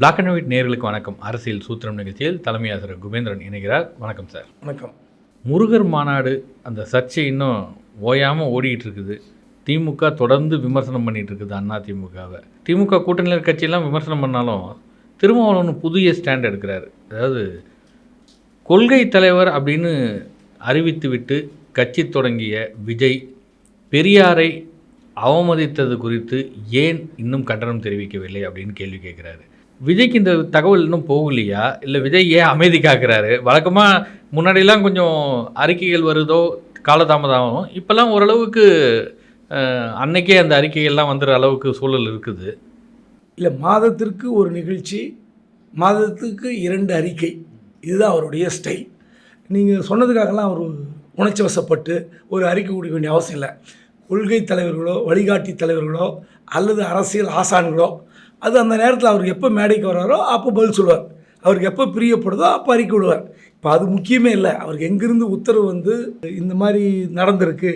Black and white நேர்களுக்கு வணக்கம். அரசியல் சூத்திரம் நிகழ்ச்சியில் தலைமை ஆசிரியர் குபேந்திரன் இணைகிறார். வணக்கம் சார். வணக்கம். முருகர் மாநாடு அந்த சர்ச்சை இன்னும் ஓயாமல் ஓடிட்டு இருக்குது. திமுக தொடர்ந்து விமர்சனம் பண்ணிட்டு இருக்குது அண்ணா திமுகவை. திமுக கூட்டணியில் கட்சியெல்லாம் விமர்சனம் பண்ணாலும் திருமாவளவன் புதிய ஸ்டாண்ட் எடுக்கிறாரு. அதாவது கொள்கை தலைவர் அப்படின்னு அறிவித்துவிட்டு கட்சி தொடங்கிய விஜய் பெரியாரை அவமதித்தது குறித்து ஏன் இன்னும் கண்டனம் தெரிவிக்கவில்லை அப்படின்னு கேள்வி கேட்குறாரு. விஜய்க்கு இந்த தகவல் இன்னும் போகலையா? இல்லை விஜய் ஏன் அமைதி காக்குறாரு? வழக்கமாக முன்னாடிலாம் கொஞ்சம் அறிக்கைகள் வருதோ காலதாமதம் இப்போல்லாம் ஓரளவுக்கு அன்னைக்கே அந்த அறிக்கைகள்லாம் வந்துடுற அளவுக்கு சூழல் இருக்குது. இல்லை மாதத்திற்கு ஒரு நிகழ்ச்சி மாதத்துக்கு இரண்டு அறிக்கை. இதுதான் அவருடைய ஸ்டைல். நீங்கள் சொன்னதுக்காகலாம் அவர் உணர்ச்சி வசப்பட்டு ஒரு அறிக்கை கொடுக்க வேண்டிய அவசியம் இல்லை. கொள்கை தலைவர்களோ வழிகாட்டி தலைவர்களோ அல்லது அரசியல் ஆசான்களோ அது அந்த நேரத்தில் அவர் எப்போ மேடைக்கு வர்றாரோ அப்போ பதில் சொல்லுவார். அவருக்கு எப்போ பிரியப்படுதோ அப்போ அறிக்கை விடுவார். இப்போ அது முக்கியமே இல்லை. அவருக்கு எங்கேருந்து உத்தரவு வந்து இந்த மாதிரி நடந்திருக்கு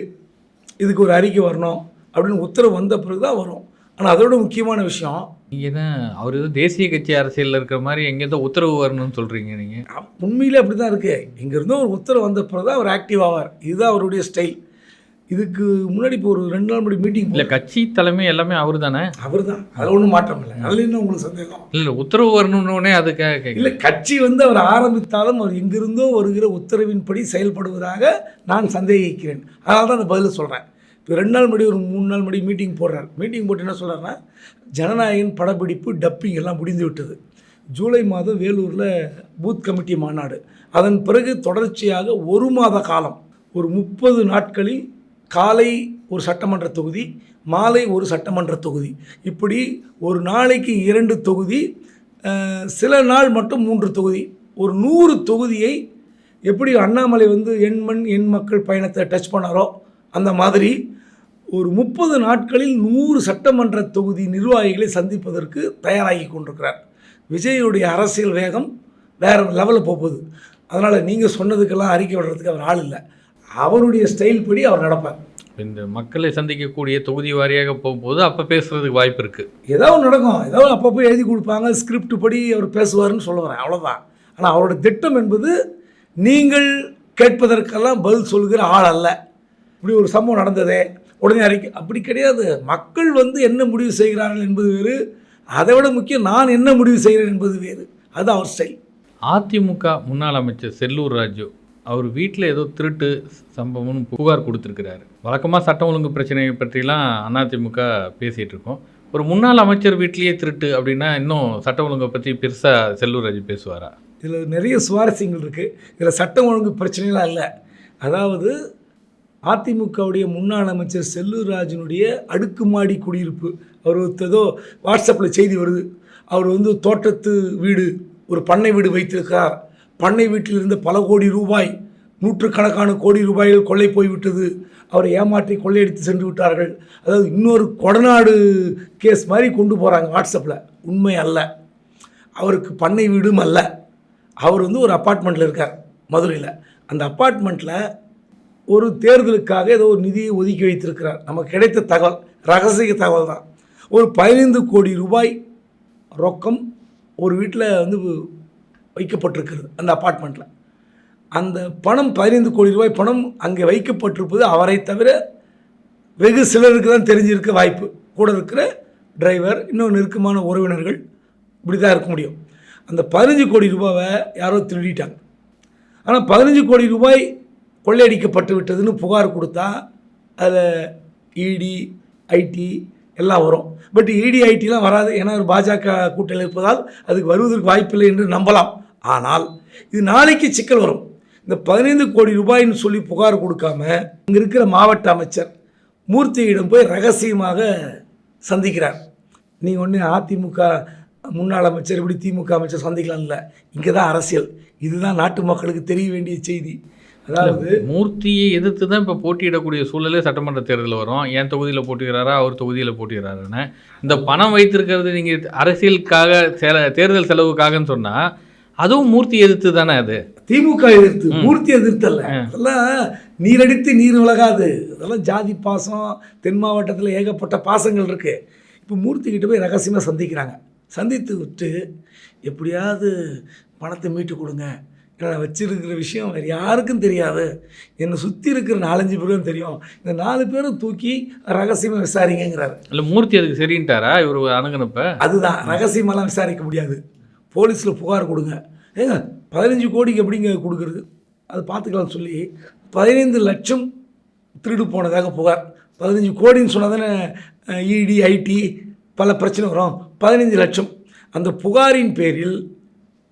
இதுக்கு ஒரு அறிக்கை வரணும் அப்படின்னு உத்தரவு வந்த பிறகு தான் வரும் ஆனால் அதோட முக்கியமான விஷயம் நீங்கள் தான் அவர் ஏதோ தேசிய கட்சி அரசியலில் இருக்கிற மாதிரி எங்கேருந்தோ உத்தரவு வரணும்னு சொல்கிறீங்க நீங்கள் உண்மையிலே அப்படி தான் இருக்குது இங்கேருந்தோ ஒரு உத்தரவு வந்த பிறகு தான் அவர் ஆக்டிவ் ஆவார். இதுதான் அவருடைய ஸ்டைல் இதுக்கு முன்னாடி இப்போ ஒரு ரெண்டு நாள் முன்னாடி மீட்டிங் இல்லை கட்சி தலைமை எல்லாமே அவர் தானே அவர் தான் அதில் ஒன்றும் மாற்றம் இல்லை. அதில் என்ன உங்களுக்கு சந்தேகம்? இல்லை உத்தரவு வரணுன்னே அதுக்காக கேட்கல இல்லை கட்சி வந்து அவர் ஆரம்பித்தாலும் அவர் எங்கிருந்தோ வருகிற உத்தரவின்படி செயல்படுவதாக நான் சந்தேகிக்கிறேன். அதனால தான் அந்த பதில் சொல்கிறேன் இப்போ ரெண்டு நாள் முன்னாடி ஒரு மூணு நாள் முன்னாடி மீட்டிங் போடுறார். மீட்டிங் போட்டு என்ன சொல்கிறாருன்னா ஜனநாயகன் படப்பிடிப்பு டப்பிங் எல்லாம் முடிந்து விட்டது. ஜூலை மாதம் வேலூரில் பூத் கமிட்டி மாநாடு. அதன் பிறகு தொடர்ச்சியாக ஒரு மாத காலம் ஒரு முப்பது நாட்களில் காலை ஒரு சட்டமன்ற தொகுதி மாலை ஒரு சட்டமன்ற தொகுதி. இப்படி ஒரு நாளைக்கு இரண்டு தொகுதி சில நாள் மட்டும் மூன்று தொகுதி. ஒரு நூறு தொகுதியை எப்படி அண்ணாமலை வந்து எண் மண் எண் மக்கள் பயணத்தை டச் பண்ணாரோ அந்த மாதிரி ஒரு முப்பது நாட்களில் நூறு சட்டமன்ற தொகுதி நிர்வாகிகளை சந்திப்பதற்கு தயாராகி கொண்டிருக்கிறார். விஜயுடைய அரசியல் வேகம் வேறு லெவலில் போகுது. அதனால் நீங்கள் சொன்னதுக்கெல்லாம் அறிக்கை விடுறதுக்கு அவர் ஆள் இல்லை. அவருடைய ஸ்டைல் படி அவர் நடப்பார். இந்த மக்களை சந்திக்கக்கூடிய தொகுதி வாரியாக போகும்போது அப்போ பேசுறதுக்கு வாய்ப்பு இருக்குது ஏதோ நடக்கும். ஏதோ அப்பப்போ எழுதி கொடுப்பாங்க ஸ்கிரிப்ட் படி அவர் பேசுவார்னு சொல்ல வரேன் அவ்வளோதான் ஆனால் அவரோட திட்டம் என்பது நீங்கள் கேட்பதற்கெல்லாம் பதில் சொல்கிற ஆள் அல்ல. இப்படி ஒரு சம்பவம் நடந்ததே. உடனே அறிக்கை. அப்படி கிடையாது. மக்கள் வந்து என்ன முடிவு செய்கிறார்கள் என்பது வேறு. அதை விட முக்கியம் நான் என்ன முடிவு செய்கிறேன் என்பது வேறு. அது அவர் ஸ்டைல் அதிமுக முன்னாள் அமைச்சர் செல்லூர் ராஜு அவர் வீட்டில் ஏதோ திருட்டு சம்பவம்னு புகார் கொடுத்துருக்கிறாரு. வழக்கமாக சட்டம் ஒழுங்கு பிரச்சனையை பற்றிலாம் அதிமுக பேசிகிட்டு இருக்கோம். ஒரு முன்னாள் அமைச்சர் வீட்லேயே திருட்டு அப்படின்னா இன்னும் சட்ட ஒழுங்கை பற்றி பெருசாக செல்லூர் ராஜு பேசுவாரா? இதில் நிறைய சுவாரஸ்யங்கள் இருக்குது இதில் சட்டம் ஒழுங்கு பிரச்சனைலாம் இல்லை. அதாவது அதிமுகவுடைய முன்னாள் அமைச்சர் செல்லூர் ராஜனுடைய அடுக்குமாடி குடியிருப்பு. அவர் ஏதோ வாட்ஸ்அப்பில் செய்தி வருது. அவர் வந்து தோட்டத்து வீடு ஒரு பண்ணை வீடு வைத்திருக்கிறார். பண்ணை வீட்டில் இருந்த பல கோடி ரூபாய் நூற்றுக்கணக்கான கோடி ரூபாய்கள் கொள்ளை போய்விட்டது. அவரை ஏமாற்றி கொள்ளையடித்து சென்று விட்டார்கள். அதாவது இன்னொரு கொடநாடு கேஸ் மாதிரி கொண்டு போகிறாங்க வாட்ஸ்அப்பில் உண்மை அல்ல. அவருக்கு பண்ணை வீடும் அல்ல. அவர் வந்து ஒரு அப்பார்ட்மெண்ட்டில் இருக்கார் மதுரையில். அந்த அப்பார்ட்மெண்ட்டில் ஒரு தேர்தலுக்காக ஏதோ ஒரு நிதியை ஒதுக்கி வைத்திருக்கிறார். நமக்கு கிடைத்த தகவல் ரகசிய தகவல் தான். ஒரு பதினைந்து கோடி ரூபாய் ரொக்கம் ஒரு வீட்டில் வந்து வைக்கப்பட்டிருக்கிறது அந்த அப்பார்ட்மெண்ட்டில் அந்த பணம் பதினைந்து கோடி ரூபாய் பணம் அங்கே வைக்கப்பட்டிருப்பது அவரை தவிர வெகு சிலருக்கு தான் தெரிஞ்சிருக்க வாய்ப்பு. கூட இருக்கிற டிரைவர் இன்னும் நெருக்கமான உறவினர்கள் இப்படி தான் இருக்க முடியும். அந்த பதினஞ்சு கோடி ரூபாவை யாரோ திருடிட்டாங்க. ஆனால் பதினஞ்சு கோடி ரூபாய் கொள்ளையடிக்கப்பட்டு விட்டதுன்னு புகார் கொடுத்தா அதில் இடி ஐடி எல்லாம் வரும். பட் இடி ஐடிலாம் வராது. ஏன்னா ஒரு பாஜக கூட்டணியில் இருப்பதால் அதுக்கு வருவதற்கு வாய்ப்பில்லை என்று நம்பலாம். ஆனால் இது நாளைக்கு சிக்கல் வரும். இந்த பதினைந்து கோடி ரூபாய்னு சொல்லி புகார் கொடுக்காம இங்கே இருக்கிற மாவட்ட அமைச்சர் மூர்த்தியிடம் போய் ரகசியமாக சந்திக்கிறார். நீங்கள் ஒன்று அதிமுக முன்னாள் அமைச்சர் இப்படி திமுக அமைச்சர் சந்திக்கலாம் இல்லை இங்கே தான் அரசியல். இதுதான் நாட்டு மக்களுக்கு தெரிய வேண்டிய செய்தி. அதாவது மூர்த்தியை எதிர்த்து தான் இப்போ போட்டியிடக்கூடிய சூழலே சட்டமன்ற தேர்தல் வரும். என் தொகுதியில் போட்டுகிறாரா அவர் தொகுதியில் போட்டுகிறாருன்னு இந்த பணம் வைத்திருக்கிறது நீங்கள் அரசியலுக்காக செல தேர்தல் செலவுக்காகன்னு சொன்னால் அதுவும் மூர்த்தி எதிர்த்து தானே அது? திமுக எதிர்த்து மூர்த்தி எதிர்த்தல்ல. அதெல்லாம் நீரடித்து நீர் விலகாது. அதெல்லாம் ஜாதி பாசம் தென் மாவட்டத்தில் ஏகப்பட்ட பாசங்கள் இருக்கு. இப்போ மூர்த்தி கிட்ட போய் ரகசியமாக சந்திக்கிறாங்க. சந்தித்து விட்டு எப்படியாவது பணத்தை மீட்டு கொடுங்க. நான் வச்சிருக்கிற விஷயம் வேறு யாருக்கும் தெரியாது. என்னை சுற்றி இருக்கிற நாலஞ்சு பேரும் தெரியும். இந்த நாலு பேரும் தூக்கி ரகசியமாக விசாரிங்கிறாரு இல்லை மூர்த்தி அதுக்கு சரின்ட்டாரா? இவர் அணுகுனப்ப அதுதான். ரகசியமெல்லாம் விசாரிக்க முடியாது. போலீஸில் புகார் கொடுங்க. ஏங்க பதினஞ்சு கோடிக்கு எப்படிங்க கொடுக்குறது? அது பார்த்துக்கலாம்னு சொல்லி பதினைந்து லட்சம் திருடு போனதாக புகார். பதினஞ்சு கோடின்னு சொன்னால் தானே இடி ஐடி பல பிரச்சனை வரும். பதினைஞ்சு லட்சம். அந்த புகாரின் பேரில்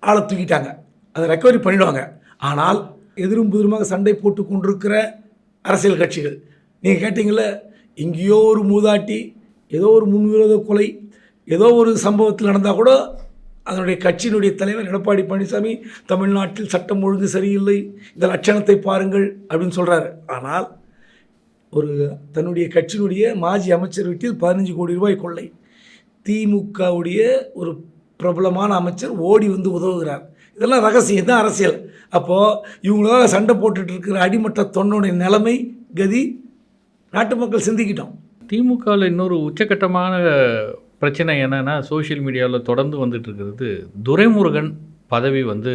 ஆளை தூக்கிட்டாங்க. அதை ரெக்கவரி பண்ணிடுவாங்க. ஆனால் எதிரும் புதிருமாக சண்டை போட்டு கொண்டிருக்கிற அரசியல் கட்சிகள். நீங்கள் கேட்டிங்கள எங்கேயோ ஒரு மூதாட்டி ஏதோ ஒரு முன்விரோத கொலை ஏதோ ஒரு சம்பவத்தில் நடந்தால் கூட அதனுடைய கட்சியினுடைய தலைவர் எடப்பாடி பழனிசாமி தமிழ்நாட்டில் சட்டம் ஒழுங்கு சரியில்லை இந்த லட்சணத்தை பாருங்கள் அப்படின்னு சொல்கிறாரு ஆனால் ஒரு தன்னுடைய கட்சியினுடைய மாஜி அமைச்சர் வீட்டில் பதினஞ்சு கோடி ரூபாய் கொள்ளை. திமுகவுடைய ஒரு பிரபலமான அமைச்சர் ஓடி வந்து உதவுகிறார். இதெல்லாம் ரகசியம் தான் அரசியல். அப்போது இவங்களால சண்டை போட்டுட்டு இருக்கிற அடிமட்ட தொண்டனுடைய நிலைமை கதி நாட்டு மக்கள் சிந்திக்கிட்டோம். திமுகவில் இன்னொரு உச்சக்கட்டமான பிரச்சனை என்னென்னா சோஷியல் மீடியாவில் தொடர்ந்து வந்துட்டுருக்கிறது துரைமுருகன் பதவி வந்து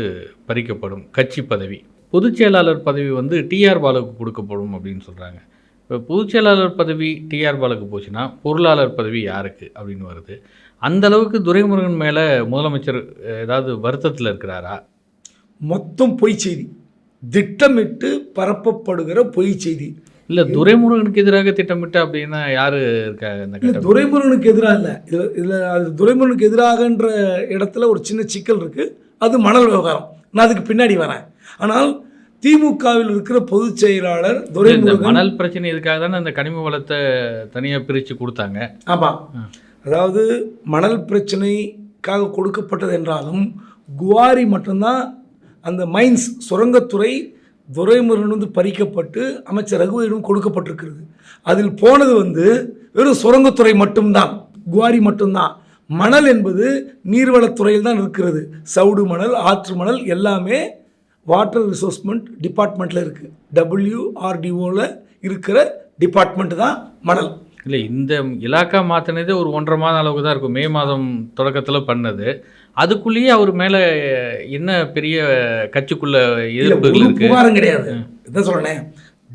பறிக்கப்படும் கட்சி பதவி. பொதுச் செயலாளர் பதவி வந்து டிஆர் பாலுக்கு கொடுக்கப்படும் அப்படின்னு சொல்கிறாங்க இப்போ பொதுச் செயலாளர் பதவி டிஆர் பாலுக்கு போச்சுன்னா பொருளாளர் பதவி யாருக்கு அப்படின்னு வருது. அந்த அளவுக்கு துரைமுருகன் மேலே முதலமைச்சர் ஏதாவது வருத்தத்தில் இருக்கிறாரா? மொத்தம் பொய் செய்தி. திட்டமிட்டு பரப்பப்படுகிற பொய் செய்தி. இல்லை துரைமுருகனுக்கு எதிராக திட்டமிட்டு அப்படின்னா யார் இருக்கா இந்த துரைமுருகனுக்கு எதிராக இல்லை. இதில் இதில் அது துரைமுருகனுக்கு எதிராகன்ற இடத்துல ஒரு சின்ன சிக்கல் இருக்குது அது மணல் விவகாரம். நான் அதுக்கு பின்னாடி வரேன். ஆனால் திமுகவில் இருக்கிற பொதுச் செயலாளர் துரைமுருகன் மணல் பிரச்சனை இதுக்காக தானே இந்த கனிம வளத்தை தனியாக பிரித்து கொடுத்தாங்க. ஆமாம் அதாவது மணல் பிரச்சனைக்காக கொடுக்கப்பட்டது என்றாலும் குவாரி மட்டும்தான் அந்த மைன்ஸ் சுரங்கத்துறை துரைமுருகன் வந்து பறிக்கப்பட்டு அமைச்சர் ரகுவரிடம் கொடுக்கப்பட்டிருக்கிறது. அதில் போனது வந்து வெறும் சுரங்கத்துறை மட்டும்தான் குவாரி மட்டும்தான். மணல் என்பது நீர்வளத்துறையில் தான் இருக்கிறது. சவுடு மணல் ஆற்று மணல் எல்லாமே வாட்டர் ரிசோர்ஸ்மெண்ட் டிபார்ட்மெண்ட்டில் இருக்குது டபிள்யூஆர்டிஓவில் இருக்கிற டிபார்ட்மெண்ட் தான் மணல். இல்லை இந்த இலாக்கா மாற்றினதே ஒரு ஒன்றரை மாதம் அளவுக்கு தான் இருக்கும். மே மாதம் தொடக்கத்தில் பண்ணது. அதுக்குள்ளேயே அவர் மேலே என்ன பெரிய கட்சிக்குள்ள எதிர்ப்புகள் புகாரும் கிடையாது. இதான் சொல்றேன்.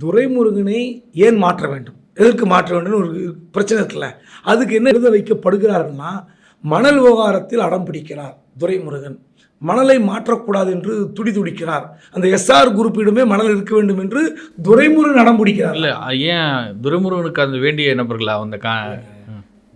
துரைமுருகனை ஏன் மாற்ற வேண்டும்? எதற்கு மாற்ற வேண்டும்? ஒரு பிரச்சனை இருக்குல்ல. அதுக்கு என்ன எழுத வைக்கப்படுகிறார்கள்னா மணல் விவகாரத்தில் அடம் பிடிக்கிறார் துரைமுருகன். மணலை மாற்றக்கூடாது என்று துடி துடிக்கிறார். அந்த எஸ்ஆர் குரூப்பிடமே மணல் இருக்க வேண்டும் என்று துரைமுருகன் அடம் பிடிக்கிறார். இல்லை ஏன் துரைமுருகனுக்கு அந்த வேண்டிய நபர்களா அந்த கா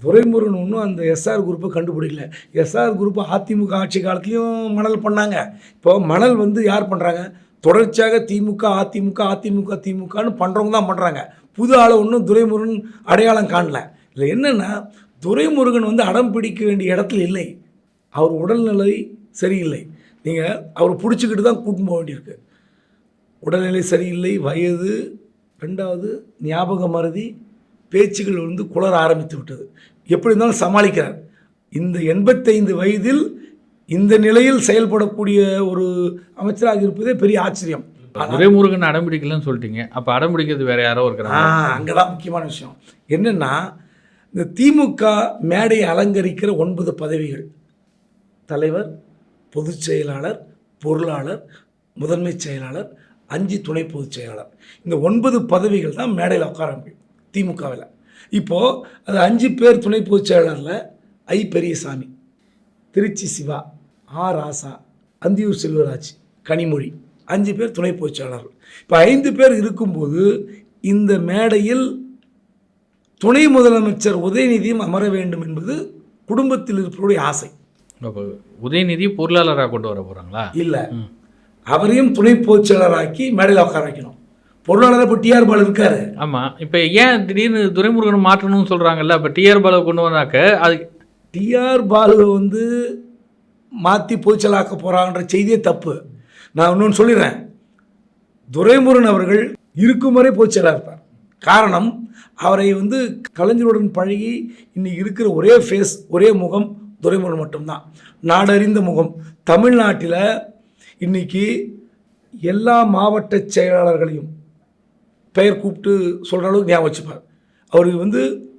துரைமுருகன் ஒன்றும் அந்த எஸ்ஆர் குரூப்பை கண்டுபிடிக்கல. எஸ்ஆர் குரூப் அதிமுக ஆட்சி காலத்துலேயும் மணல் பண்ணாங்க. இப்போ மணல் வந்து யார் பண்ணுறாங்க தொடர்ச்சியாக திமுக அதிமுக அதிமுக திமுகன்னு பண்ணுறவங்க தான் பண்ணுறாங்க புது ஆளை ஒன்றும் துரைமுருகன் அடையாளம் காணல. இல்லை என்னென்னா துரைமுருகன் வந்து அடம் பிடிக்க வேண்டிய இடத்துல இல்லை. அவர் உடல்நிலை சரியில்லை. நீங்கள் அவர் பிடிச்சிக்கிட்டு தான் கூட்டின்னு போக வேண்டியிருக்கு. உடல்நிலை சரியில்லை வயது ரெண்டாவது ஞாபக மறதி பேச்சுகள் வந்து குளர ஆரம்பித்து விட்டது. எப்படி இருந்தாலும் சமாளிக்கிறார். இந்த எண்பத்தைந்து வயதில் இந்த நிலையில் செயல்படக்கூடிய ஒரு அமைச்சராக இருப்பதே பெரிய ஆச்சரியம். துரைமுருகன் அடம் பிடிக்கலன்னு சொல்லிட்டீங்க. அப்போ அடம் பிடிக்கிறது வேற யாரோ இருக்கிறாங்க. அங்கே தான் முக்கியமான விஷயம். என்னென்னா இந்த திமுக மேடையை அலங்கரிக்கிற ஒன்பது பதவிகள். தலைவர் பொதுச் செயலாளர் பொருளாளர் முதன்மை செயலாளர் அஞ்சு துணை பொதுச் செயலாளர். இந்த ஒன்பது பதவிகள் தான் மேடையில் உட்கார முடியும் திமுகவில். இப்போது அது அஞ்சு பேர் துணை பொதுச் செயலாளரில் ஐ பெரியசாமி திருச்சி சிவா ஆ ராசா அந்தியூர் செல்வராஜ் கனிமொழி அஞ்சு பேர் துணை பொதுச் செயலாளர்கள். இப்போ ஐந்து பேர் இருக்கும்போது இந்த மேடையில் துணை முதலமைச்சர் உதயநிதியும் அமர வேண்டும் என்பது குடும்பத்தில் இருப்பவருடைய ஆசை. உதயநிதி பொருளாளராக கொண்டு வர போகிறாங்களா இல்லை. அவரையும் துணை பொதுச் செயலராக்கி மேடையில் உட்கார வைக்கணும். பொருளாளர் இப்போ டிஆர் பால் இருக்காரு. ஆமாம் இப்போ ஏன் திடீர்னு துரைமுருகன் மாற்றணும்னு சொல்கிறாங்கல்ல அப்போ டிஆர் பாலை கொண்டு வந்தாக்க அது டிஆர் பாலுவை வந்து மாற்றி பொதுச்செயலாக்க போகிறாங்கன்ற செய்தியே தப்பு. நான் இன்னொன்று சொல்லிடுறேன். துரைமுருகன் அவர்கள் இருக்கும் வரை பொதுச்செயலாக இருப்பார். காரணம் அவரை வந்து கலைஞருடன் பழகி இன்னைக்கு இருக்கிற ஒரே ஃபேஸ் ஒரே முகம் துரைமுருகன் மட்டும்தான். நாடறிந்த முகம். தமிழ்நாட்டில் இன்றைக்கி எல்லா மாவட்ட செயலாளர்களையும் பெயர் கூப்பிட்டு சொல்கிற அளவுக்கு ஞாபகம் வச்சுப்பார். அவருக்கு வந்து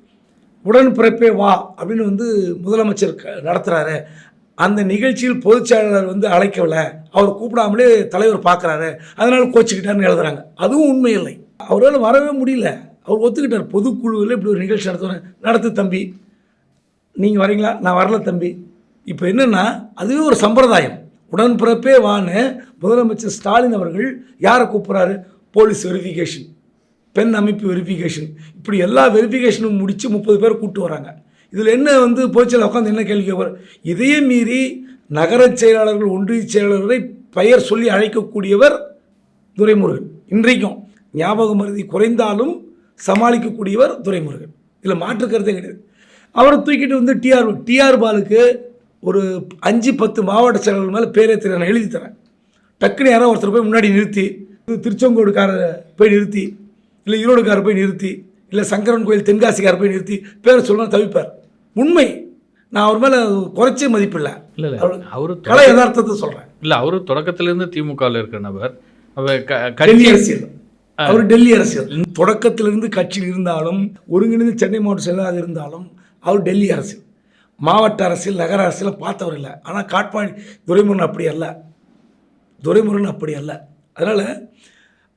உடன்பிறப்பே வா அப்படின்னு வந்து முதலமைச்சர் க- அந்த நிகழ்ச்சியில் பொதுச் செயலாளர் வந்து அழைக்கவில்லை. அவர் கூப்பிடாமலே தலைவர் பார்க்குறாரு அதனால் கோச்சிக்கிட்டாருன்னு எழுதுறாங்க. அதுவும் உண்மை இல்லை அவரால் வரவே முடியல. அவர் ஒத்துக்கிட்டார். பொதுக்குழுவில் இப்படி ஒரு நிகழ்ச்சி நடத்துகிறேன் நடத்து தம்பி. நீங்கள் வரீங்களா? நான் வரல தம்பி. இப்போ என்னென்னா அதுவே ஒரு சம்பிரதாயம். உடன்பிறப்பே வான்னு முதலமைச்சர் ஸ்டாலின் அவர்கள் யாரை கூப்பிட்றாரு? Police verification. பெண் அமைப்பு வெரிஃபிகேஷன். இப்படி எல்லா வெரிஃபிகேஷனும் முடித்து முப்பது பேர் கூப்பிட்டு வராங்க. இதில் என்ன வந்து போச்சல் உட்காந்து என்ன கேள்வி கேட்பார் இதையே மீறி நகரச் செயலாளர்கள் ஒன்றிய செயலாளரை பெயர் சொல்லி அழைக்கக்கூடியவர் துரைமுருகன். இன்றைக்கும் ஞாபகம் மருதி குறைந்தாலும் சமாளிக்கக்கூடியவர் துரைமுருகன். இதில் மாற்று கருத்தே கிடையாது. அவரை தூக்கிட்டு வந்து டிஆர் டிஆர் பாலுக்கு ஒரு அஞ்சு பத்து மாவட்ட செயலாளர் மேலே பேரே தெரியல நான் எழுதி தரேன். டக்குன்னு யாரோ ஒருத்தர் போய் முன்னாடி நிறுத்தி திருச்செங்கோடுக்காரரை போய் நிறுத்தி இல்லை ஈரோடுக்காரர் போய் நிறுத்தி இல்லை சங்கரன் கோயில் தென்காசிக்காரர் போய் நிறுத்தி பேரை சொல்லணும் தவிப்பார். உண்மை. நான் அவர் மேலே குறைச்சே மதிப்பில்லை. இல்லை இல்லை. அவரு- கலை யதார்த்தத்தை சொல்கிறேன் இல்லை அவரு தொடக்கத்திலேருந்து திமுகவில் இருக்கிற நபர். டெல்லி அரசியல். அவர் டெல்லி அரசியல். தொடக்கத்திலிருந்து கட்சியில் இருந்தாலும் ஒருங்கிணைந்து சென்னை மாவட்ட செயலாளராக இருந்தாலும் அவர் டெல்லி அரசியல் மாவட்ட அரசியல் நகர அரசியல் பார்த்தவர் இல்லை. ஆனால் காட்பாடி துரைமுருகன் அப்படி அல்ல. துரைமுருகன் அப்படி அல்ல. அதனால்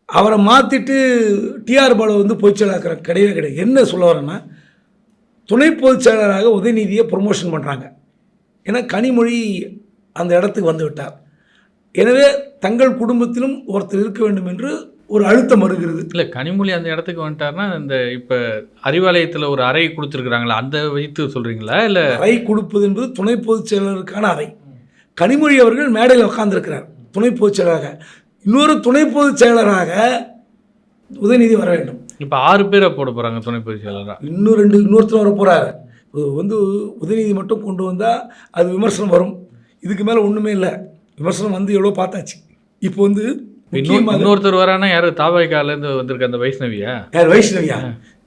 அவரை மாற்றிட்டு டிஆர் பாலு வந்து பொதுச் செயலாக்கிற கிடையவே கிடையாது. என்ன சொல்ல வரேன்னா துணை பொதுச் செயலராக உதயநிதியை ப்ரொமோஷன் பண்ணுறாங்க ஏன்னா கனிமொழி அந்த இடத்துக்கு வந்து விட்டார். எனவே தங்கள் குடும்பத்திலும் ஒருத்தர் இருக்க வேண்டும் என்று ஒரு அழுத்தம் வருகிறது. இல்லை கனிமொழி அந்த இடத்துக்கு வந்துட்டாருன்னா இந்த இப்போ அறிவாலயத்தில் ஒரு அறை கொடுத்துருக்குறாங்களா? அந்த வைத்து சொல்கிறீங்களா இல்லை அறை கொடுப்பது என்பது துணை பொதுச் செயலாளருக்கான அறை. கனிமொழி அவர்கள் மேடையில் உட்கார்ந்திருக்கிறார். துணை பொதுச் செயலராக இன்னொரு துணை பொதுச் செயலராக உதயநிதி வர வேண்டும். இப்போ ஆறு பேரை போட போகிறாங்க துணை பொதுச் செயலராக இன்னும் ரெண்டு இன்னொருத்தர் வர போகிறாரு வந்து உதயநிதி மட்டும் கொண்டு வந்தால் அது விமர்சனம் வரும். இதுக்கு மேலே ஒன்றுமே இல்லை. விமர்சனம் வந்து எவ்வளோ பார்த்தாச்சு. இப்போ வந்து இன்னொருத்தர் வரானா யார்? தாபாய்க்காலேருந்து வந்திருக்க அந்த வைஷ்ணவியா? யார் வைஷ்ணவியா?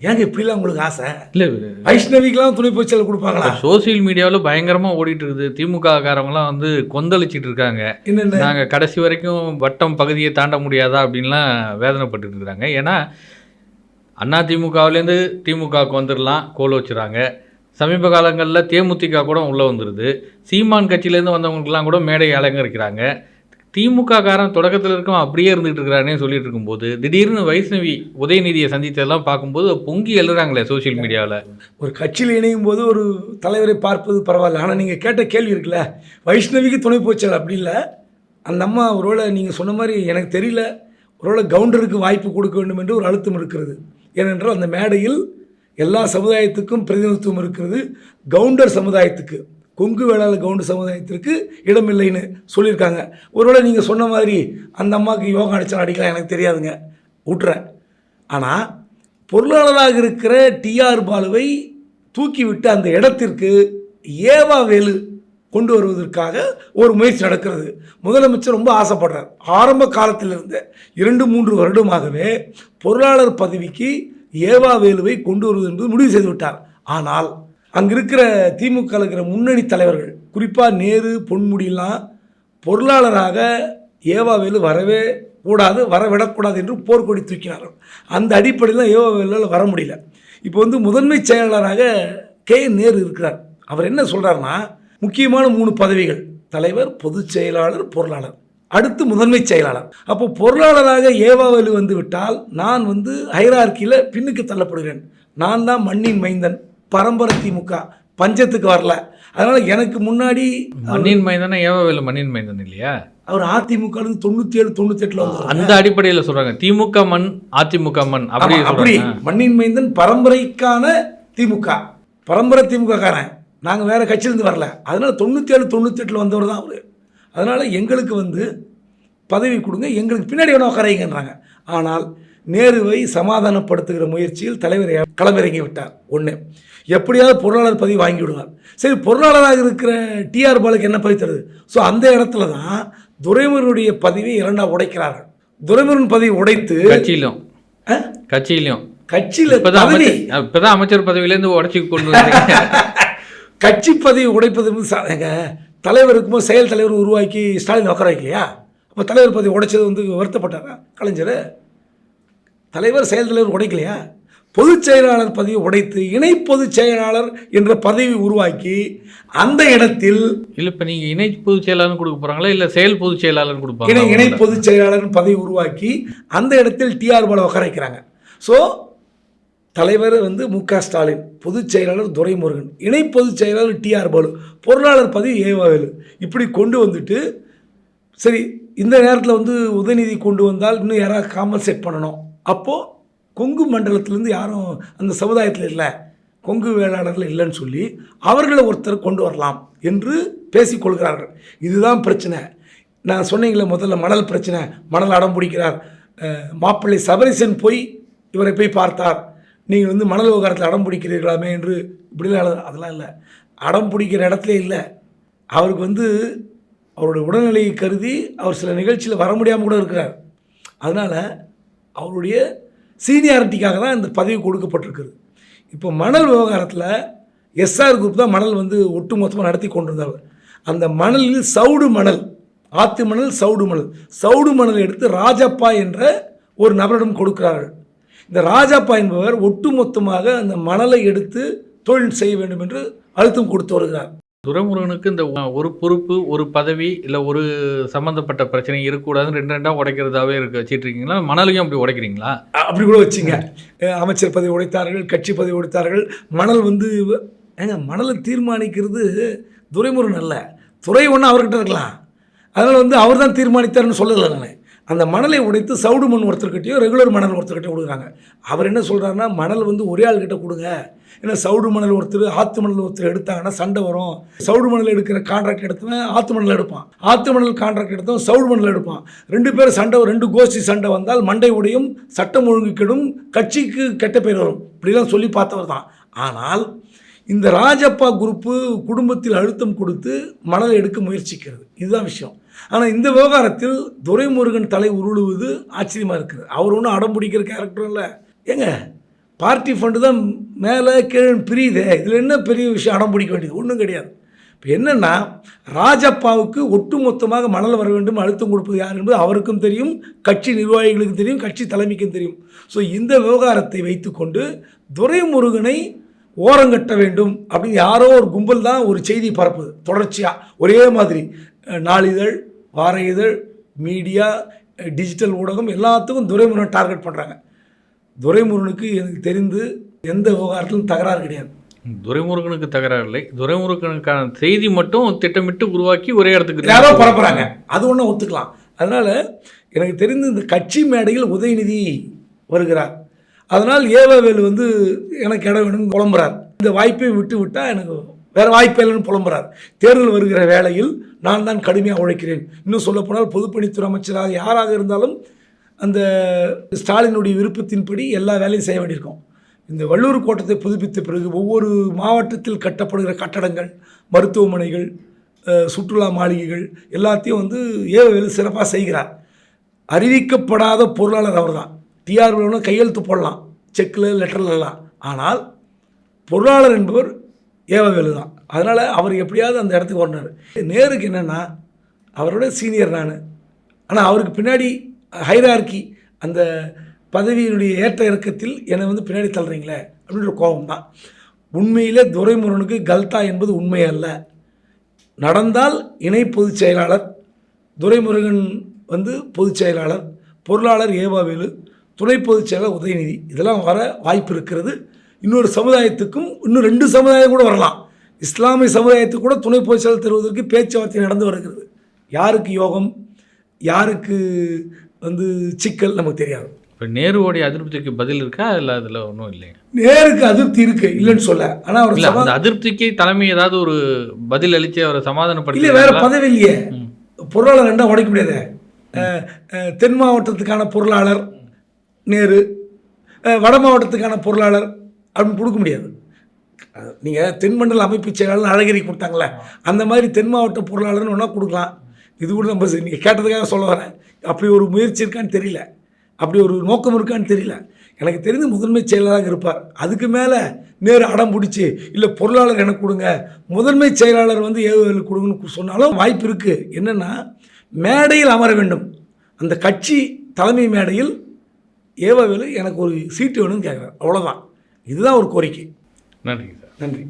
ஏங்க இப்படிலாம் உங்களுக்கு ஆசை? இல்லை வைஷ்ணவிக்கெல்லாம் துணை பொதுச் செயலர் கொடுப்பாங்களா சோசியல் மீடியாவில் பயங்கரமாக ஓடிட்டு இருக்குது திமுக காரவங்களாம் வந்து கொந்தளிச்சிட்டு இருக்காங்க. நாங்கள் கடைசி வரைக்கும் வட்டம் பகுதியை தாண்ட முடியாதா அப்படின்லாம் வேதனைப்பட்டு இருக்கிறாங்க ஏன்னா அண்ணா திமுகவுலேருந்து திமுகவுக்கு வந்துடலாம் கோல் வச்சுறாங்க. சமீப காலங்களில் தேமுதிக கூட உள்ளே வந்துடுது சீமான் கட்சியிலேருந்து வந்தவங்களுக்குலாம் கூட மேடை அலங்கரிக்கிறாங்க. திமுக காரன் தொடக்கத்தில் இருக்கும் அப்படியே இருந்துகிட்டு இருக்கிறானே சொல்லிட்டு இருக்கும்போது திடீர்னு வைஷ்ணவி உதயநிதியை சந்தித்ததெல்லாம் பார்க்கும்போது பொங்கி எழுறாங்களே சோஷியல் மீடியாவில் ஒரு கட்சியில் இணையும் போது ஒரு தலைவரை பார்ப்பது பரவாயில்ல. ஆனால் நீங்கள் கேட்ட கேள்வி இருக்குல்ல வைஷ்ணவிக்கு துணை போச்சல் அப்படி இல்லை? அந்த அம்மா ஒருவேளை நீங்கள் சொன்ன மாதிரி எனக்கு தெரியல ஒருவேளை கவுண்டருக்கு வாய்ப்பு கொடுக்க வேண்டும் என்று ஒரு அழுத்தம் இருக்கிறது. ஏனென்றால் அந்த மேடையில் எல்லா சமுதாயத்துக்கும் பிரதிநிதித்துவம் இருக்கிறது கவுண்டர் சமுதாயத்துக்கு. கொங்கு வேளாள கவுண்டு சமுதாயத்திற்கு இடமில்லைன்னு சொல்லியிருக்காங்க. ஒருவேளை நீங்கள் சொன்ன மாதிரி அந்த அம்மாவுக்கு யோகா அடிச்சா அடிக்கலாம் எனக்கு தெரியாதுங்க. விட்டுறேன் ஆனால் பொருளாளராக இருக்கிற டிஆர் பாலுவை தூக்கிவிட்டு அந்த இடத்திற்கு ஏவா வேலு கொண்டு வருவதற்காக ஒரு முயற்சி நடக்கிறது. முதலமைச்சர் ரொம்ப ஆசைப்படுறார். ஆரம்ப காலத்திலிருந்து இரண்டு மூன்று வருடமாகவே பொருளாளர் பதவிக்கு ஏவா வேலுவை கொண்டு வருவது என்பது முடிவு செய்துவிட்டார் ஆனால் அங்கே இருக்கிற திமுக இருக்கிற முன்னணி தலைவர்கள் குறிப்பாக நேரு பொன்முடியெல்லாம் பொருளாளராக ஏவாவேலு வரவே கூடாது வர விடக்கூடாது என்று போர்க்கொடி தூக்கினார்கள். அந்த அடிப்படையில் ஏவாவேலால் வர முடியல. இப்போ வந்து முதன்மை செயலாளராக கே. நேரு இருக்கிறார். அவர் என்ன சொல்கிறாருன்னா முக்கியமான மூணு பதவிகள் தலைவர் பொதுச் செயலாளர் பொருளாளர். அடுத்து முதன்மை செயலாளர். அப்போ பொருளாளராக ஏவாவேலு வந்து விட்டால் நான் வந்து ஹைரார்க்கியில் பின்னுக்கு தள்ளப்படுகிறேன். நான் தான் மண்ணின் மைந்தன். பரம்பரை திமுக. பஞ்சத்துக்கு வரல. அதனால் எனக்கு முன்னாடி மண்ணின் மைந்தனா ஏவவேலு மண்ணின் மைந்தன் இல்லையா? அவர் அதிமுகலேருந்து தொண்ணூற்றி ஏழு தொண்ணூத்தெட்டில் வந்தார். அந்த அடிப்படையில் சொல்கிறாங்க திமுக மண் அதிமுக மண். அப்படி. அப்படி மண்ணின் மைந்தன் பரம்பரைக்கான திமுக. பரம்பரை திமுக காரன் நாங்கள் வேற கட்சியிலேருந்து வரல. அதனால தொண்ணூற்றி ஏழு தொண்ணூத்தெட்டில் வந்தவர் தான் அவர். அதனால் எங்களுக்கு வந்து பதவி கொடுங்க. எங்களுக்கு பின்னாடி வேணா உட்காரைங்கன்றாங்க ஆனால் நேருவை சமாதானப்படுத்துகிற முயற்சியில் தலைவர் களமிறங்கி விட்டார் ஒன்று எப்படியாவது பொருளாளர் பதவி வாங்கி விடுவார் சரி பொருளாளராக இருக்கிற டிஆர் பாலுக்கு என்ன பதவி தருது? ஸோ அந்த இடத்துல தான் துரைமுருகனுடைய பதவியை இரண்டாக உடைக்கிறார்கள். துரைமுருகன் பதவி உடைத்து கட்சியிலும்? கட்சியிலும். கட்சியில் பதவி அமைச்சர் இப்பதான் அமைச்சர் பதவியிலேருந்து உடச்சி கொண்டு கட்சி பதவி உடைப்பது ஏங்க, தலைவர் இருக்கும்போது செயல் தலைவர் உருவாக்கி ஸ்டாலின் உட்கார வைக்கலையா அப்போ தலைவர் பதவி உடைச்சது வந்து வருத்தப்பட்டாரா? கலைஞர்? தலைவர் செயல் தலைவர் உடைக்கலையா? பொதுச் செயலாளர் பதவியை உடைத்து இணை பொதுச் செயலாளர் என்ற பதவி உருவாக்கி அந்த இடத்தில் இல்லை இப்போ நீங்கள் இணை பொதுச் செயலாளர் கொடுக்க போகிறாங்களா இல்லை செயல் பொதுச் செயலாளர் இணை கொடுப்பாங்க இணை பொதுச் செயலாளர் பதவி உருவாக்கி அந்த இடத்தில் டிஆர் பால உட்கார வைக்கிறாங்க. ஸோ தலைவர் வந்து மு க ஸ்டாலின் பொதுச் செயலாளர் துரைமுருகன் இணை பொதுச் செயலாளர் டிஆர் பாலு பொருளாளர் பதவி ஏவாவேலு இப்படி கொண்டு வந்துட்டு சரி இந்த நேரத்தில் வந்து உதயநிதி கொண்டு வந்தால் இன்னும் யாராவது காம்பன்சேட் பண்ணணும். அப்போது கொங்கு மண்டலத்திலேருந்து யாரும் அந்த சமுதாயத்தில் இல்லை. கொங்கு வேளாளர்கள் இல்லைன்னு சொல்லி அவர்களை ஒருத்தர் கொண்டு வரலாம் என்று பேசிக்கொள்கிறார்கள் இதுதான் பிரச்சனை. நான் சொன்னீங்களே முதல்ல மணல் பிரச்சனை மணல் அடம் பிடிக்கிறார். மாப்பிள்ளை சபரிசன் போய் இவரை போய் பார்த்தார். நீங்கள் வந்து மணல் விவகாரத்தில் அடம் பிடிக்கிறீர்களாமே என்று இப்படிலாம் அதெல்லாம் இல்லை. அடம் பிடிக்கிற இடத்துல இல்லை. அவருக்கு வந்து அவருடைய உடல்நிலையை கருதி அவர் சில நிகழ்ச்சியில் வர முடியாமல் கூட இருக்கிறார். அதனால் அவருடைய சீனியாரிட்டிக்காக தான் இந்த பதவி கொடுக்கப்பட்டிருக்குது இப்போ மணல் விவகாரத்தில் எஸ்ஆர் குரூப் தான் மணல் வந்து ஒட்டு மொத்தமாக நடத்தி கொண்டிருந்தார் அந்த மணலில் சவுடு மணல் ஆத்து மணல் சவுடு மணல் சவுடு மணல் எடுத்து ராஜப்பா என்ற ஒரு நபரிடம் கொடுக்கிறார்கள். இந்த ராஜப்பா என்பவர் ஒட்டுமொத்தமாக அந்த மணலை எடுத்து தொழில் செய்ய வேண்டும் என்று அழுத்தம் கொடுத்து வருகிறார். துரைமுருகனுக்கு இந்த ஒரு பொறுப்பு ஒரு பதவி இல்லை ஒரு சம்மந்தப்பட்ட பிரச்சனை இருக்கக்கூடாதுன்னு ரெண்டு ரெண்டாக உடைக்கிறதாவே இருக்க வச்சுட்ருக்கீங்களா மணலையும் அப்படி உடைக்கிறீங்களா? அப்படி கூட வச்சுங்க. அமைச்சர் பதவி உடைத்தார்கள் கட்சி பதவி உடைத்தார்கள். மணல் வந்து ஏங்க மணலை தீர்மானிக்கிறது துரைமுருகன் அல்ல. துறை ஒன்று அவர்கிட்ட இருக்கலாம். அதனால் வந்து அவர் தான் தீர்மானித்தார்னு சொல்லலை நான். அந்த மணலை உடைத்து சவுடு மண் ஒருத்தர்கிட்டயோ ரெகுலர் மணல் ஒருத்தர்கிட்டயோ கொடுக்குறாங்க. அவர் என்ன சொல்கிறாருன்னா மணல் வந்து ஒரே ஆள்கிட்ட கொடுங்க. ஏன்னா சவுடு மணல் ஒருத்தர் ஆத்து மணல் ஒருத்தர் எடுத்தாங்கன்னா சண்டை வரும். சவுடு மணல் எடுக்கிற கான்ட்ராக்ட் எடுத்தவன் ஆத்து மணல் எடுப்பான். ஆத்து மணல் கான்ட்ராக்ட் எடுத்தவன் சவுடு மணல் எடுப்பான். ரெண்டு பேரும் சண்டை ரெண்டு கோஷ்டி சண்டை வந்தால் மண்டை உடையும் சட்டம் ஒழுங்கு கெடும் கட்சிக்கு கெட்ட பேர் வரும். இப்படிலாம் சொல்லி பார்த்தவர் தான். ஆனால் இந்த ராஜப்பா குரூப்பு குடும்பத்தில் அழுத்தம் கொடுத்து மணலை எடுக்க முயற்சிக்கிறது. இதுதான் விஷயம். ஆனால் இந்த விவகாரத்தில் துரைமுருகன் தலை உருளுவது ஆச்சரியமாக இருக்குது. அவர் ஒன்றும் அடம் பிடிக்கிற கேரக்டரும் இல்லை. ஏங்க பார்ட்டி ஃபண்டு தான் மேலே கீழே பிரியுதே. இதில் என்ன பெரிய விஷயம்? அடம் பிடிக்க வேண்டியது ஒன்றும் கிடையாது. இப்போ என்னென்னா ராஜப்பாவுக்கு ஒட்டுமொத்தமாக மணல் வர வேண்டும் அழுத்தம் கொடுப்பது யார் என்பது அவருக்கும் தெரியும் கட்சி நிர்வாகிகளுக்கும் தெரியும் கட்சி தலைமைக்கும் தெரியும். ஸோ இந்த விவகாரத்தை வைத்துக்கொண்டு துரைமுருகனை ஓரங்கட்ட வேண்டும் அப்படின்னு யாரோ ஒரு கும்பல் தான் ஒரு செய்தி பரப்புது தொடர்ச்சியாக ஒரே மாதிரி. நாளிதழ் வார இதழ் மீடியா டிஜிட்டல் ஊடகம் எல்லாத்துக்கும் துரைமுருகன் டார்கெட் பண்ணுறாங்க துரைமுருகனுக்கு எனக்கு தெரிந்து எந்த விவகாரத்திலும் தகராறு கிடையாது. துரைமுருகனுக்கு தகராறு இல்லை. துரைமுருகனுக்கான செய்தி மட்டும் திட்டமிட்டு உருவாக்கி ஒரே இடத்துக்கு யாரோ பரப்புறாங்க. அது ஒன்றும் ஒத்துக்கலாம். அதனால் எனக்கு தெரிந்து இந்த கட்சி மேடையில் உதயநிதி வருகிறார். அதனால் ஏவவேல் வந்து எனக்கு இடம் வேணும்னு புலம்புறார். இந்த வாய்ப்பை விட்டு விட்டால் எனக்கு வேறு வாய்ப்பு இல்லைன்னு புலம்புறார். தேர்தல் வருகிற வேளையில் நான் தான் கடுமையாக உழைக்கிறேன். இன்னும் சொல்லப்போனால் பொதுப்பணித்துறை அமைச்சராக யாராக இருந்தாலும் அந்த ஸ்டாலினுடைய விருப்பத்தின்படி எல்லா வேலையும் செய்ய வேண்டியிருக்கும். இந்த வள்ளூர் கோட்டத்தை புதுப்பித்த பிறகு ஒவ்வொரு மாவட்டத்தில் கட்டப்படுகிற கட்டடங்கள் மருத்துவமனைகள் சுற்றுலா மாளிகைகள் எல்லாத்தையும் வந்து ஏவவேலு சிறப்பாக செய்கிறார். அறிவிக்கப்படாத பொருளாளர் அவர் தான் டிஆர் கையெழுத்து போடலாம். செக்கில் லெட்டர்லலாம். ஆனால் பொருளாளர் என்பவர் ஏவவேலு தான். அதனால் அவர் எப்படியாவது அந்த இடத்துக்கு வரணும் நேருக்கு என்னென்னா அவரோட சீனியர் நான். ஆனால் அவருக்கு பின்னாடி ஹைரார்கி அந்த பதவியினுடைய ஏற்ற இறக்கத்தில் என்னை வந்து பின்னாடி தள்ளுறீங்களே அப்படின்ற கோபம் தான். உண்மையிலே துரைமுருகனுக்கு கல்தா என்பது உண்மை அல்ல. நடந்தால் இணை பொதுச் செயலாளர் துரைமுருகன் வந்து பொதுச் செயலாளர் பொருளாளர் ஏவாவேலு துணை பொதுச் செயலாளர் உதயநிதி. இதெல்லாம் வர வாய்ப்பு இருக்கிறது. இன்னொரு சமுதாயத்துக்கும் இன்னும் ரெண்டு சமுதாயம் கூட வரலாம். இஸ்லாமிய சமுதாயத்துக்கு கூட துணை பொதுச் செயலாளர் தருவதற்கு பேச்சுவார்த்தை நடந்து வருகிறது. யாருக்கு யோகம்? யாருக்கு வந்து சிக்கல்? நமக்கு தெரியாது. இப்போ நேருவோடைய அதிருப்திக்கு பதில் இருக்கா? இல்லை அதில் ஒன்றும் இல்லைங்க நேருக்கு அதிருப்தி இருக்கு இல்லைன்னு சொல்ல. ஆனால் அவர் இல்லை அந்த அதிருப்திக்கு தலைமை ஏதாவது ஒரு பதில் அளித்து அவரை இல்லை சமாதானப்படுத்தி வேற பதவி இல்லையே பொருளாளர் ரெண்டா உடைக்க முடியாது. தென் மாவட்டத்துக்கான பொருளாளர் நேரு வட மாவட்டத்துக்கான பொருளாளர் அப்படின்னு கொடுக்க முடியாது. நீங்கள் தென்மண்டல அமைப்பு செயலாளர் அழகிரி கொடுத்தாங்களே அந்த மாதிரி தென் மாவட்ட பொருளாளர்னு ஒன்றா கொடுக்கலாம். இது கூட நம்ம நீங்கள் கேட்டதுக்காக சொல்ல வரேன். அப்படி ஒரு முயற்சி இருக்கான்னு தெரியல. அப்படி ஒரு நோக்கம் இருக்கான்னு தெரியல. எனக்கு தெரிந்து முதன்மை செயலாளராக இருப்பார். அதுக்கு மேலே நேரு அடம் பிடிச்சி இல்லை பொருளாளர் எனக்கு கொடுங்க. முதன்மை செயலாளர் வந்து ஏவுவேலு கொடுங்கன்னு சொன்னாலும் வாய்ப்பு இருக்குது என்னென்னா மேடையில் அமர வேண்டும். அந்த கட்சி தலைமை மேடையில் ஏவவேலு எனக்கு ஒரு சீட்டு வேணும்னு கேட்குறாரு அவ்வளோதான் இதுதான் ஒரு கோரிக்கை. நன்றிங்க சார். நன்றி.